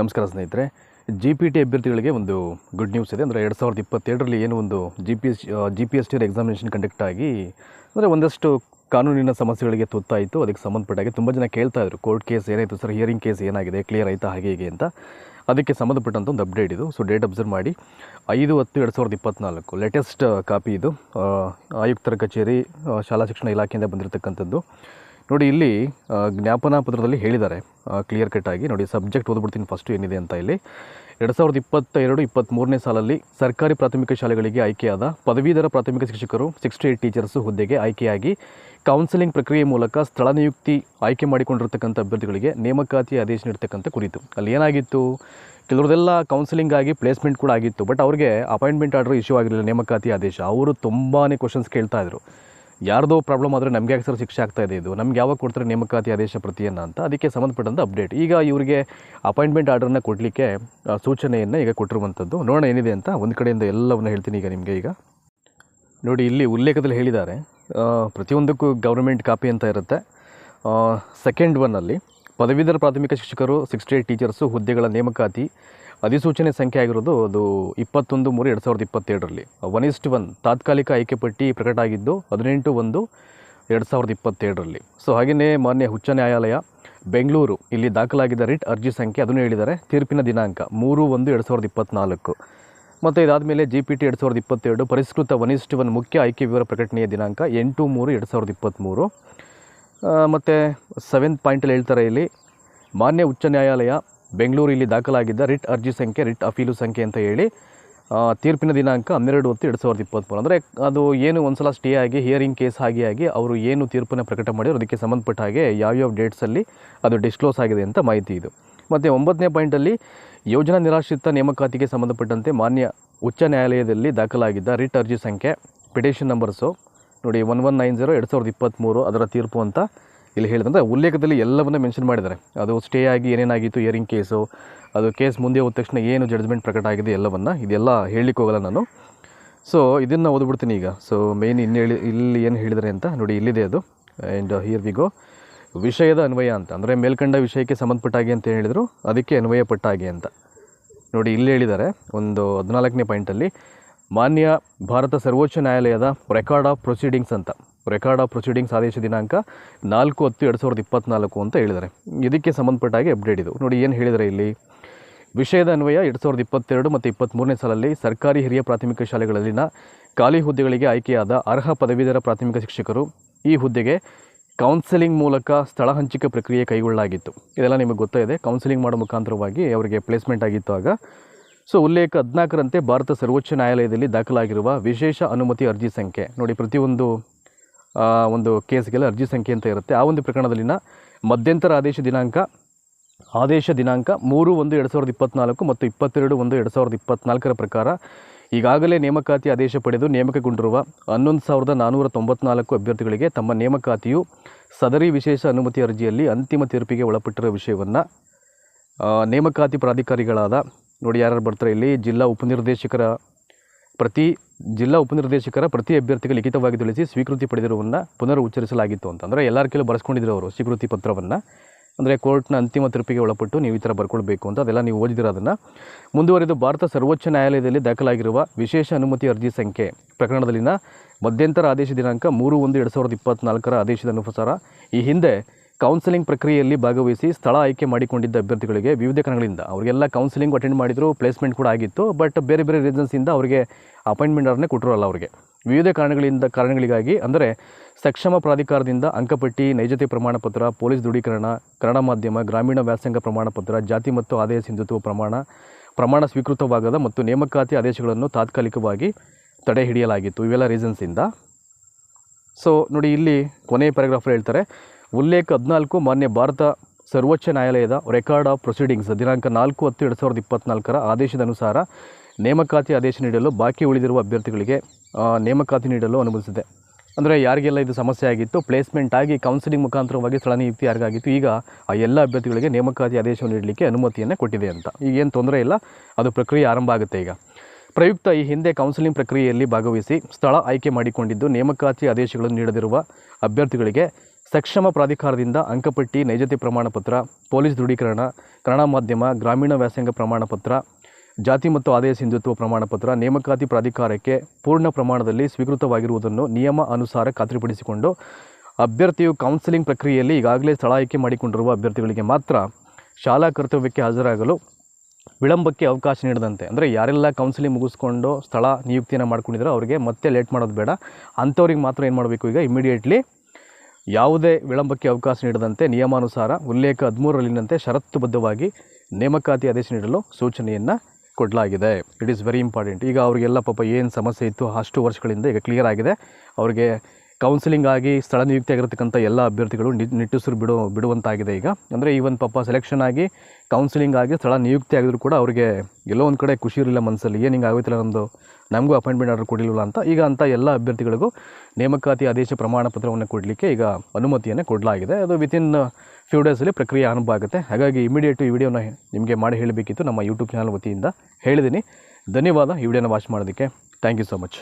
ನಮಸ್ಕಾರ ಸ್ನೇಹಿತರೆ. G P T ಅಭ್ಯರ್ಥಿಗಳಿಗೆ ಒಂದು ಗುಡ್ ನ್ಯೂಸ್ ಇದೆ. ಅಂದರೆ ಎರಡು ಸಾವಿರದ ಇಪ್ಪತ್ತೆರಡರಲ್ಲಿ ಏನು ಒಂದು G P S G P S T examination conduct ಆಗಿ, ಅಂದರೆ ಒಂದಷ್ಟು ಕಾನೂನಿನ ಸಮಸ್ಯೆಗಳಿಗೆ ತುತ್ತಾಯಿತು. ಅದಕ್ಕೆ ಸಂಬಂಧಪಟ್ಟಾಗಿ ತುಂಬ ಜನ ಕೇಳ್ತಾ ಇದ್ರು. ಕೋರ್ಟ್ ಕೇಸ್ ಏನಾಯಿತು ಸರ್ ಹಿಯರಿಂಗ್ ಕೇಸ್ ಏನಾಗಿದೆ? ಕ್ಲಿಯರ್ ಆಯಿತಾ? ಹಾಗೆ, ಹೀಗೆ ಅಂತ. ಅದಕ್ಕೆ ಸಂಬಂಧಪಟ್ಟಂಥ ಒಂದು ಅಪ್ಡೇಟ್ ಇದು. ಸೊ ಡೇಟ್ ಅಬ್ಸರ್ವ್ ಮಾಡಿ. ಐದು ಹತ್ತು ಎರಡು ಸಾವಿರದ ಇಪ್ಪತ್ತ್ನಾಲ್ಕು ಲೇಟೆಸ್ಟ್ ಕಾಪಿ ಇದು. ಆಯುಕ್ತರ ಕಚೇರಿ ಶಾಲಾ ಶಿಕ್ಷಣ ಇಲಾಖೆಯಿಂದ ಬಂದಿರತಕ್ಕಂಥದ್ದು. ನೋಡಿ, ಇಲ್ಲಿ ಜ್ಞಾಪನಾ ಪತ್ರದಲ್ಲಿ ಹೇಳಿದ್ದಾರೆ. ಕ್ಲಿಯರ್ ಕಟ್ ಆಗಿ. ನೋಡಿ ಸಬ್ಜೆಕ್ಟ್ ಓದ್ಬಿಡ್ತೀನಿ ಫಸ್ಟು ಏನಿದೆ ಅಂತ ಇಲ್ಲಿ. ಎರಡು ಸಾವಿರದ ಇಪ್ಪತ್ತ ಎರಡು ಇಪ್ಪತ್ತ್ಮೂರನೇ ಸಾಲಲ್ಲಿ ಸರ್ಕಾರಿ ಪ್ರಾಥಮಿಕ ಶಾಲೆಗಳಿಗೆ ಆಯ್ಕೆಯಾದ ಪದವೀಧರ ಪ್ರಾಥಮಿಕ ಶಿಕ್ಷಕರು ಸಿಕ್ಸ್ಟಿ ಏಟ್ ಟೀಚರ್ಸು ಹುದ್ದೆಗೆ ಆಯ್ಕೆಯಾಗಿ ಕೌನ್ಸಿಲಿಂಗ್ ಪ್ರಕ್ರಿಯೆ ಮೂಲಕ ಸ್ಥಳ ನಿಯುಕ್ತಿ ಆಯ್ಕೆ ಮಾಡಿಕೊಂಡಿರ್ತಕ್ಕಂಥ ಅಭ್ಯರ್ಥಿಗಳಿಗೆ ನೇಮಕಾತಿ ಆದೇಶ ನೀಡ್ತಕ್ಕಂಥ ಕುರಿತು. ಅಲ್ಲಿ ಏನಾಗಿತ್ತು? ಕೆಲವ್ರದೆಲ್ಲ ಕೌನ್ಸಿಲಿಂಗ್ ಆಗಿ ಪ್ಲೇಸ್ಮೆಂಟ್ ಕೂಡ ಆಗಿತ್ತು. ಬಟ್ ಅವ್ರಿಗೆ ಅಪಾಯಿಂಟ್ಮೆಂಟ್ ಆರ್ಡರ್ ಇಶ್ಯೂ ಆಗಿರಲಿಲ್ಲ, ನೇಮಕಾತಿ ಆದೇಶ. ಅವರು ತುಂಬಾ ಕ್ವಶನ್ಸ್ ಕೇಳ್ತಾ ಇದ್ರು. ಯಾರ್ದೋ ಪ್ರಾಬ್ಲಮ್ ಆದರೆ ನಮಗೆ ಯಾಕೆ ಸರ್ ಶಿಕ್ಷೆ ಆಗ್ತಾ ಇದೆ ಇದು? ನಮ್ಗೆ ಯಾವಾಗ ಕೊಡ್ತಾರೆ ನೇಮಕಾತಿ ಆದೇಶ ಪ್ರತಿಯನ್ನು ಅಂತ? ಅದಕ್ಕೆ ಸಂಬಂಧಪಟ್ಟಂಥ ಅಪ್ಡೇಟ್ ಈಗ ಇವರಿಗೆ ಅಪಾಯಿಂಟ್ಮೆಂಟ್ ಆರ್ಡರ್ನ ಕೊಡಲಿಕ್ಕೆ ಸೂಚನೆಯನ್ನು ಈಗ ಕೊಟ್ಟಿರುವಂಥದ್ದು ನೋಡೋಣ ಏನಿದೆ ಅಂತ ಒಂದು ಕಡೆಯಿಂದ ಎಲ್ಲವನ್ನು ಹೇಳ್ತೀನಿ ಈಗ ನಿಮಗೆ ಈಗ. ನೋಡಿ, ಇಲ್ಲಿ ಉಲ್ಲೇಖದಲ್ಲಿ ಹೇಳಿದ್ದಾರೆ ಪ್ರತಿಯೊಂದಕ್ಕೂ ಗೌರ್ಮೆಂಟ್ ಕಾಪಿ ಅಂತ ಇರುತ್ತೆ. ಸೆಕೆಂಡ್ ಒನ್ನಲ್ಲಿ ಪದವೀಧರ ಪ್ರಾಥಮಿಕ ಶಿಕ್ಷಕರು ಸಿಕ್ಸ್ಟಿ ಏಟ್ ಟೀಚರ್ಸು ಹುದ್ದೆಗಳ ನೇಮಕಾತಿ ಅಧಿಸೂಚನೆ ಸಂಖ್ಯೆ ಆಗಿರೋದು ಅದು ಇಪ್ಪತ್ತೊಂದು ಮೂರು ಎರಡು ಸಾವಿರದ ಇಪ್ಪತ್ತೆರಡರಲ್ಲಿ ಒನ್ ಇಸ್ಟ್ ಒನ್ ತಾತ್ಕಾಲಿಕ ಆಯ್ಕೆ ಪಟ್ಟಿ ಪ್ರಕಟ ಆಗಿದ್ದು ಹದಿನೆಂಟು ಒಂದು ಎರಡು ಸಾವಿರದ ಇಪ್ಪತ್ತೆರಡರಲ್ಲಿ ಸೊ ಹಾಗೆಯೇ ಮಾನ್ಯ ಉಚ್ಚ ನ್ಯಾಯಾಲಯ ಬೆಂಗಳೂರು ಇಲ್ಲಿ ದಾಖಲಾಗಿದ್ದ ರಿಟ್ ಅರ್ಜಿ ಸಂಖ್ಯೆ ಅದನ್ನು ಹೇಳಿದ್ದಾರೆ. ತೀರ್ಪಿನ ದಿನಾಂಕ ಮೂರು ಒಂದು ಎರಡು ಸಾವಿರದ ಇಪ್ಪತ್ತ್ನಾಲ್ಕು ಮತ್ತು ಇದಾದಮೇಲೆ ಜಿ ಪಿ ಟಿ ಎರಡು ಸಾವಿರದ ಇಪ್ಪತ್ತೆರಡು ಪರಿಷ್ಕೃತ ಒನ್ ಇಸ್ಟ್ ಒನ್ ಮುಖ್ಯ ಆಯ್ಕೆ ವಿವರ ಪ್ರಕಟಣೆಯ ದಿನಾಂಕ ಎಂಟು ಮೂರು ಎರಡು ಸಾವಿರದ ಇಪ್ಪತ್ತ್ಮೂರು ಮತ್ತು ಸೆವೆಂತ್ ಪಾಯಿಂಟಲ್ಲಿ ಹೇಳ್ತಾರೆ ಇಲ್ಲಿ, ಮಾನ್ಯ ಉಚ್ಚ ನ್ಯಾಯಾಲಯ ಬೆಂಗಳೂರು ಇಲ್ಲಿ ದಾಖಲಾಗಿದ್ದ ರಿಟ್ ಅರ್ಜಿ ಸಂಖ್ಯೆ ರಿಟ್ ಅಫೀಲು ಸಂಖ್ಯೆ ಅಂತ ಹೇಳಿ ತೀರ್ಪಿನ ದಿನಾಂಕ ಹನ್ನೆರಡು ಹೊತ್ತು ಎರಡು ಸಾವಿರದ ಇಪ್ಪತ್ತ್ಮೂರು ಅಂದರೆ ಅದು ಏನು ಒಂದು ಸಲ ಸ್ಟೇ ಆಗಿ ಹಿಯರಿಂಗ್ ಕೇಸ್ ಆಗಿ ಆಗಿ ಅವರು ಏನು ತೀರ್ಪನ್ನು ಪ್ರಕಟ ಮಾಡಿದ್ರು, ಅದಕ್ಕೆ ಸಂಬಂಧಪಟ್ಟ ಹಾಗೆ ಯಾವ್ಯಾವ ಡೇಟ್ಸಲ್ಲಿ ಅದು ಡಿಸ್ಕ್ಲೋಸ್ ಆಗಿದೆ ಅಂತ ಮಾಹಿತಿ ಇದು. ಮತ್ತು ಒಂಬತ್ತನೇ ಪಾಯಿಂಟಲ್ಲಿ ಯೋಜನಾ ನಿರಾಶ್ರಿತ ನೇಮಕಾತಿಗೆ ಸಂಬಂಧಪಟ್ಟಂತೆ ಮಾನ್ಯ ಉಚ್ಚ ನ್ಯಾಯಾಲಯದಲ್ಲಿ ದಾಖಲಾಗಿದ್ದ ರಿಟ್ ಅರ್ಜಿ ಸಂಖ್ಯೆ ಪಿಟಿಷನ್ ನಂಬರ್ಸು ನೋಡಿ ಒನ್ ಒನ್ ನೈನ್ ಜೀರೋ ಎರಡು ಸಾವಿರದ ಇಪ್ಪತ್ತ್ಮೂರು ಅದರ ತೀರ್ಪು ಅಂತ ಇಲ್ಲಿ ಹೇಳಿದ್ರೆ ಉಲ್ಲೇಖದಲ್ಲಿ ಎಲ್ಲವನ್ನ ಮೆನ್ಷನ್ ಮಾಡಿದ್ದಾರೆ. ಅದು ಸ್ಟೇ ಆಗಿ ಏನೇನಾಗಿತ್ತು ಇಯರಿಂಗ್ ಕೇಸು ಅದು ಕೇಸ್ ಮುಂದೆ ಹೋದ ತಕ್ಷಣ ಏನು ಜಡ್ಜ್ಮೆಂಟ್ ಪ್ರಕಟ ಆಗಿದೆ ಎಲ್ಲವನ್ನು ಇದೆಲ್ಲ ಹೇಳಲಿಕ್ಕೆ ಹೋಗಲ್ಲ ನಾನು. ಸೊ ಇದನ್ನು ಓದ್ಬಿಡ್ತೀನಿ ಈಗ. ಸೊ ಮೇನ್ ಇನ್ನು ಹೇಳಿ, ಇಲ್ಲಿ ಏನು ಹೇಳಿದರೆ ಅಂತ ನೋಡಿ, ಇಲ್ಲಿದೆ ಅದು. ಆ್ಯಂಡ್ ಹಿಯರ್ ವಿ ಗೋ ವಿಷಯದ ಅನ್ವಯ ಅಂತ, ಅಂದರೆ ಮೇಲ್ಕಂಡ ವಿಷಯಕ್ಕೆ ಸಂಬಂಧಪಟ್ಟಾಗಿ ಅಂತ ಹೇಳಿದರು? ಅದಕ್ಕೆ ಅನ್ವಯ ಪಟ್ಟ ಅಂತ. ನೋಡಿ, ಇಲ್ಲಿ ಹೇಳಿದ್ದಾರೆ ಒಂದು ಹದಿನಾಲ್ಕನೇ ಪಾಯಿಂಟಲ್ಲಿ ಮಾನ್ಯ ಭಾರತ ಸರ್ವೋಚ್ಚ ನ್ಯಾಯಾಲಯದ ರೆಕಾರ್ಡ್ ಆಫ್ ಪ್ರೊಸೀಡಿಂಗ್ಸ್ ಅಂತ. ರೆಕಾರ್ಡ್ ಆಫ್ ಪ್ರೊಸೀಡಿಂಗ್ಸ್ ಆದೇಶ ದಿನಾಂಕ ನಾಲ್ಕು ಹತ್ತು ಎರಡು ಸಾವಿರದ ಇಪ್ಪತ್ತ್ನಾಲ್ಕು ಅಂತ ಹೇಳಿದ್ದಾರೆ. ಇದಕ್ಕೆ ಸಂಬಂಧಪಟ್ಟ ಹಾಗೆ ಅಪ್ಡೇಟ್ ಇದು. ನೋಡಿ ಏನು ಹೇಳಿದರೆ ಇಲ್ಲಿ. ವಿಷಯದ ಅನ್ವಯ ಎರಡು ಸಾವಿರದ ಇಪ್ಪತ್ತೆರಡು ಮತ್ತು ಇಪ್ಪತ್ತ್ಮೂರನೇ ಸಾಲಲ್ಲಿ ಸರ್ಕಾರಿ ಹಿರಿಯ ಪ್ರಾಥಮಿಕ ಶಾಲೆಗಳಲ್ಲಿನ ಖಾಲಿ ಹುದ್ದೆಗಳಿಗೆ ಆಯ್ಕೆಯಾದ ಅರ್ಹ ಪದವೀಧರ ಪ್ರಾಥಮಿಕ ಶಿಕ್ಷಕರು ಈ ಹುದ್ದೆಗೆ ಕೌನ್ಸೆಲಿಂಗ್ ಮೂಲಕ ಸ್ಥಳ ಹಂಚಿಕೆ ಪ್ರಕ್ರಿಯೆ ಕೈಗೊಳ್ಳಲಾಗಿತ್ತು. ಇದೆಲ್ಲ ನಿಮಗೆ ಗೊತ್ತಿದೆ ಕೌನ್ಸೆಲಿಂಗ್ ಮಾಡೋ ಮುಖಾಂತರವಾಗಿ ಅವರಿಗೆ ಪ್ಲೇಸ್ಮೆಂಟ್ ಆಗಿತ್ತು ಆಗ. ಸೊ ಉಲ್ಲೇಖ ಹದಿನಾಲ್ಕರಂತೆ ಭಾರತ ಸರ್ವೋಚ್ಚ ನ್ಯಾಯಾಲಯದಲ್ಲಿ ದಾಖಲಾಗಿರುವ ವಿಶೇಷ ಅನುಮತಿ ಅರ್ಜಿ ಸಂಖ್ಯೆ. ನೋಡಿ, ಪ್ರತಿಯೊಂದು ಒಂದು ಕೇಸ್ಗೆಲ್ಲ ಅರ್ಜಿ ಸಂಖ್ಯೆ ಅಂತ ಇರುತ್ತೆ. ಆ ಒಂದು ಪ್ರಕರಣದಲ್ಲಿನ ಮಧ್ಯಂತರ ಆದೇಶ ದಿನಾಂಕ ಆದೇಶ ದಿನಾಂಕ ಮೂರು ಒಂದು ಎರಡು ಸಾವಿರದ ಇಪ್ಪತ್ತ್ನಾಲ್ಕು ಮತ್ತು ಇಪ್ಪತ್ತೆರಡು ಒಂದು ಎರಡು ಸಾವಿರದ ಇಪ್ಪತ್ತ್ನಾಲ್ಕರ ಪ್ರಕಾರ ಈಗಾಗಲೇ ನೇಮಕಾತಿ ಆದೇಶ ಪಡೆದು ನೇಮಕಗೊಂಡಿರುವ ಹನ್ನೊಂದು ಸಾವಿರದ ನಾನ್ನೂರ ತೊಂಬತ್ನಾಲ್ಕು ಅಭ್ಯರ್ಥಿಗಳಿಗೆ ತಮ್ಮ ನೇಮಕಾತಿಯು ಸದರಿ ವಿಶೇಷ ಅನುಮತಿ ಅರ್ಜಿಯಲ್ಲಿ ಅಂತಿಮ ತೀರ್ಪಿಗೆ ಒಳಪಟ್ಟಿರುವ ವಿಷಯವನ್ನು ನೇಮಕಾತಿ ಪ್ರಾಧಿಕಾರಿಗಳಾದ ನೋಡಿ ಯಾರು ಬರ್ತಾರೆ ಇಲ್ಲಿ ಜಿಲ್ಲಾ ಉಪನಿರ್ದೇಶಕರ ಪ್ರತಿ, ಜಿಲ್ಲಾ ಉಪನಿರ್ದೇಶಕರ ಪ್ರತಿ ಅಭ್ಯರ್ಥಿಗೆ ಲಿಖಿತವಾಗಿ ತಿಳಿಸಿ ಸ್ವೀಕೃತಿ ಪಡೆದಿರುವನ್ನ ಪುನರ್ ಉಚ್ಚರಿಸಲಾಗಿತ್ತು ಅಂತಂದರೆ ಎಲ್ಲರ ಕೆಲವು ಬರೆಸ್ಕೊಂಡಿದ್ರು ಅವರು ಸ್ವೀಕೃತಿ ಪತ್ರವನ್ನು. ಅಂದರೆ ಕೋರ್ಟ್ನ ಅಂತಿಮ ತೀರ್ಪಿಗೆ ಒಳಪಟ್ಟು ನೀವು ಈ ಥರ ಬರ್ಕೊಳ್ಬೇಕು ಅಂತ ಅದೆಲ್ಲ ನೀವು ಓದಿದಿರ ಅದನ್ನು. ಮುಂದುವರೆದು ಭಾರತ ಸರ್ವೋಚ್ಚ ನ್ಯಾಯಾಲಯದಲ್ಲಿ ದಾಖಲಾಗಿರುವ ವಿಶೇಷ ಅನುಮತಿ ಅರ್ಜಿ ಸಂಖ್ಯೆ ಪ್ರಕರಣದಲ್ಲಿನ ಮಧ್ಯಂತರ ಆದೇಶ ದಿನಾಂಕ ಮೂರು ಒಂದು ಎರಡು ಸಾವಿರದ ಇಪ್ಪತ್ತ್ನಾಲ್ಕರ ಆದೇಶದ ಅನುಸಾರ ಈ ಹಿಂದೆ ಕೌನ್ಸೆಲಿಂಗ್ ಪ್ರಕ್ರಿಯೆಯಲ್ಲಿ ಭಾಗವಹಿಸಿ ಸ್ಥಳ ಆಯ್ಕೆ ಮಾಡಿಕೊಂಡಿದ್ದ ಅಭ್ಯರ್ಥಿಗಳಿಗೆ ವಿವಿಧ ಕಾರಣಗಳಿಂದ ಅವರಿಗೆಲ್ಲ ಕೌನ್ಸಿಲಿಂಗ್ ಅಟೆಂಡ್ ಮಾಡಿದ್ರು ಪ್ಲೇಸ್ಮೆಂಟ್ ಕೂಡ ಆಗಿತ್ತು ಬಟ್ ಬೇರೆ ಬೇರೆ ರೀಸನ್ಸಿಂದ ಅವರಿಗೆ ಅಪಾಯಿಂಟ್ಮೆಂಟ್ ಅವ್ರನ್ನೇ ಕೊಟ್ಟಿರಲ್ಲ ಅವರಿಗೆ. ವಿವಿಧ ಕಾರಣಗಳಿಂದ, ಕಾರಣಗಳಿಗಾಗಿ ಅಂದರೆ ಸಕ್ಷಮ ಪ್ರಾಧಿಕಾರದಿಂದ ಅಂಕಪಟ್ಟಿ ನೈಜತೆ ಪ್ರಮಾಣಪತ್ರ ಪೊಲೀಸ್ ದೃಢೀಕರಣ, ಕನ್ನಡ ಮಾಧ್ಯಮ, ಗ್ರಾಮೀಣ ವ್ಯಾಸಂಗ ಪ್ರಮಾಣಪತ್ರ ಜಾತಿ ಮತ್ತು ಆದಾಯ ಸಿಂಧುತ್ವ ಪ್ರಮಾಣ ಪ್ರಮಾಣ ಸ್ವೀಕೃತವಾಗದ ಮತ್ತು ನೇಮಕಾತಿ ಆದೇಶಗಳನ್ನು ತಾತ್ಕಾಲಿಕವಾಗಿ ತಡೆ ಹಿಡಿಯಲಾಗಿತ್ತು ಇವೆಲ್ಲ ರೀಸನ್ಸಿಂದ ಸೊ ನೋಡಿ ಇಲ್ಲಿ ಕೊನೆಯ ಪ್ಯಾರಾಗ್ರಾಫ್ ಹೇಳ್ತಾರೆ ಉಲ್ಲೇಖ ಹದಿನಾಲ್ಕು ಮಾನ್ಯ ಭಾರತ ಸರ್ವೋಚ್ಚ ನ್ಯಾಯಾಲಯದ ರೆಕಾರ್ಡ್ ಆಫ್ ಪ್ರೊಸೀಡಿಂಗ್ಸ್ ದಿನಾಂಕ ನಾಲ್ಕು ಹತ್ತು ಎರಡು ಸಾವಿರದ ಇಪ್ಪತ್ತ್ನಾಲ್ಕರ ಆದೇಶದ ಅನುಸಾರ ನೇಮಕಾತಿ ಆದೇಶ ನೀಡಲು ಬಾಕಿ ಉಳಿದಿರುವ ಅಭ್ಯರ್ಥಿಗಳಿಗೆ ನೇಮಕಾತಿ ನೀಡಲು ಅನುಮತಿಸಿದೆ ಅಂದರೆ ಯಾರಿಗೆಲ್ಲ ಇದು ಸಮಸ್ಯೆ ಆಗಿತ್ತು ಪ್ಲೇಸ್ಮೆಂಟ್ ಆಗಿ ಕೌನ್ಸಿಲಿಂಗ್ ಮುಖಾಂತರವಾಗಿ ಸ್ಥಳ ನಿಯುಕ್ತಿ ಯಾರಿಗಾಗಿತ್ತು, ಈಗ ಆ ಎಲ್ಲ ಅಭ್ಯರ್ಥಿಗಳಿಗೆ ನೇಮಕಾತಿ ಆದೇಶವನ್ನು ನೀಡಲಿಕ್ಕೆ ಅನುಮತಿಯನ್ನು ಕೊಟ್ಟಿದೆ ಅಂತ. ಈಗ ಏನು ತೊಂದರೆ ಇಲ್ಲ, ಅದು ಪ್ರಕ್ರಿಯೆ ಆರಂಭ ಆಗುತ್ತೆ ಈಗ. ಪ್ರಯುಕ್ತ ಈ ಹಿಂದೆ ಕೌನ್ಸಿಲಿಂಗ್ ಪ್ರಕ್ರಿಯೆಯಲ್ಲಿ ಭಾಗವಹಿಸಿ ಸ್ಥಳ ಆಯ್ಕೆ ಮಾಡಿಕೊಂಡಿದ್ದು ನೇಮಕಾತಿ ಆದೇಶಗಳನ್ನು ನೀಡದಿರುವ ಅಭ್ಯರ್ಥಿಗಳಿಗೆ ಸಕ್ಷಮ ಪ್ರಾಧಿಕಾರದಿಂದ ಅಂಕಪಟ್ಟಿ ನೈಜತೆ ಪ್ರಮಾಣ ಪತ್ರ, ಪೊಲೀಸ್ ದೃಢೀಕರಣ, ಕನ್ನಡ ಮಾಧ್ಯಮ, ಗ್ರಾಮೀಣ ವ್ಯಾಸಂಗ ಪ್ರಮಾಣ ಪತ್ರ, ಜಾತಿ ಮತ್ತು ಆದಾಯ ಸಿಂಧುತ್ವ ಪ್ರಮಾಣ ಪತ್ರ ನೇಮಕಾತಿ ಪ್ರಾಧಿಕಾರಕ್ಕೆ ಪೂರ್ಣ ಪ್ರಮಾಣದಲ್ಲಿ ಸ್ವೀಕೃತವಾಗಿರುವುದನ್ನು ನಿಯಮ ಅನುಸಾರ ಖಾತ್ರಿಪಡಿಸಿಕೊಂಡು ಅಭ್ಯರ್ಥಿಯು ಕೌನ್ಸಿಲಿಂಗ್ ಪ್ರಕ್ರಿಯೆಯಲ್ಲಿ ಈಗಾಗಲೇ ಸ್ಥಳ ಆಯ್ಕೆ ಮಾಡಿಕೊಂಡಿರುವ ಅಭ್ಯರ್ಥಿಗಳಿಗೆ ಮಾತ್ರ ಶಾಲಾ ಕರ್ತವ್ಯಕ್ಕೆ ಹಾಜರಾಗಲು ವಿಳಂಬಕ್ಕೆ ಅವಕಾಶ ನೀಡದಂತೆ. ಅಂದರೆ ಯಾರೆಲ್ಲ ಕೌನ್ಸಿಲಿಂಗ್ ಮುಗಿಸ್ಕೊಂಡು ಸ್ಥಳ ನಿಯುಕ್ತಿಯನ್ನು ಮಾಡ್ಕೊಂಡಿದ್ರೆ ಅವರಿಗೆ ಮತ್ತೆ ಲೇಟ್ ಮಾಡೋದು ಬೇಡ. ಅಂಥವ್ರಿಗೆ ಮಾತ್ರ ಏನು ಮಾಡಬೇಕು ಈಗ ಇಮಿಡಿಯೇಟ್ಲಿ ಯಾವುದೇ ವಿಳಂಬಕ್ಕೆ ಅವಕಾಶ ನೀಡದಂತೆ ನಿಯಮಾನುಸಾರ ಉಲ್ಲೇಖ ಹದಿಮೂರರಲ್ಲಿನಂತೆ ಷರತ್ತುಬದ್ಧವಾಗಿ ನೇಮಕಾತಿ ಆದೇಶ ನೀಡಲು ಸೂಚನೆಯನ್ನು ಕೊಡಲಾಗಿದೆ. ಇಟ್ ಈಸ್ ವೆರಿ ಇಂಪಾರ್ಟೆಂಟ್ ಈಗ ಅವರಿಗೆಲ್ಲ ಪಾಪ ಏನು ಸಮಸ್ಯೆ ಇತ್ತು ಅಷ್ಟು ವರ್ಷಗಳಿಂದ ಈಗ ಕ್ಲಿಯರ್ ಆಗಿದೆ. ಅವರಿಗೆ ಕೌನ್ಸಿಲಿಂಗ್ ಆಗಿ ಸ್ಥಳ ನಿಯುಕ್ತಿ ಆಗಿರತಕ್ಕಂಥ ಎಲ್ಲ ಅಭ್ಯರ್ಥಿಗಳು ನಿಟ್ಟುಸಿರು ಬಿಡು, ಬಿಡುವಂತಾಗಿದೆ ಈಗ. ಅಂದರೆ ಈವನ್ ಪಾಪ ಸೆಲೆಕ್ಷನ್ ಆಗಿ ಕೌನ್ಸಿಲಿಂಗ್ ಆಗಿ ಸ್ಥಳ ನಿಯುಕ್ತಿ ಆಗಿದ್ರು ಕೂಡ ಅವರಿಗೆ ಎಲ್ಲೋ ಒಂದು ಕಡೆ ಖುಷಿ ಇರಲಿಲ್ಲ ಮನಸ್ಸಲ್ಲಿ ಏನು ಹಿಂಗೆ ಆಗೋಯ್ತಿಲ್ಲ ನಮ್ಮದು ನಮಗೂ ಅಪಾಯಿಂಟ್ಮೆಂಟ್ ಆರ್ಡರ್ ಕೊಡಲಿಲ್ಲ ಅಂತ. ಈಗ ಅಂಥ ಎಲ್ಲ ಅಭ್ಯರ್ಥಿಗಳಿಗೂ ನೇಮಕಾತಿ ಆದೇಶ ಪ್ರಮಾಣ ಪತ್ರವನ್ನು ಕೊಡಲಿಕ್ಕೆ ಈಗ ಅನುಮತಿಯನ್ನು ಕೊಡಲಾಗಿದೆ. ಅದು ವಿತಿನ್ ಫ್ಯೂ ಡೇಸಲ್ಲಿ ಪ್ರಕ್ರಿಯೆ ಆರಂಭ ಆಗುತ್ತೆ. ಹಾಗಾಗಿ ಇಮಿಡಿಯೇಟ್ ಈ ವಿಡಿಯೋನ ನಿಮಗೆ ಮಾಡಿ ಹೇಳಬೇಕಿತ್ತು ನಮ್ಮ ಯೂಟ್ಯೂಬ್ ಚಾನಲ್ ವತಿಯಿಂದ ಹೇಳಿದ್ದೀನಿ. ಧನ್ಯವಾದ. ಈ ವಿಡಿಯೋನ ವಾಚ್ ಮಾಡೋದಕ್ಕೆ ಥ್ಯಾಂಕ್ ಯು ಸೊ ಮಚ್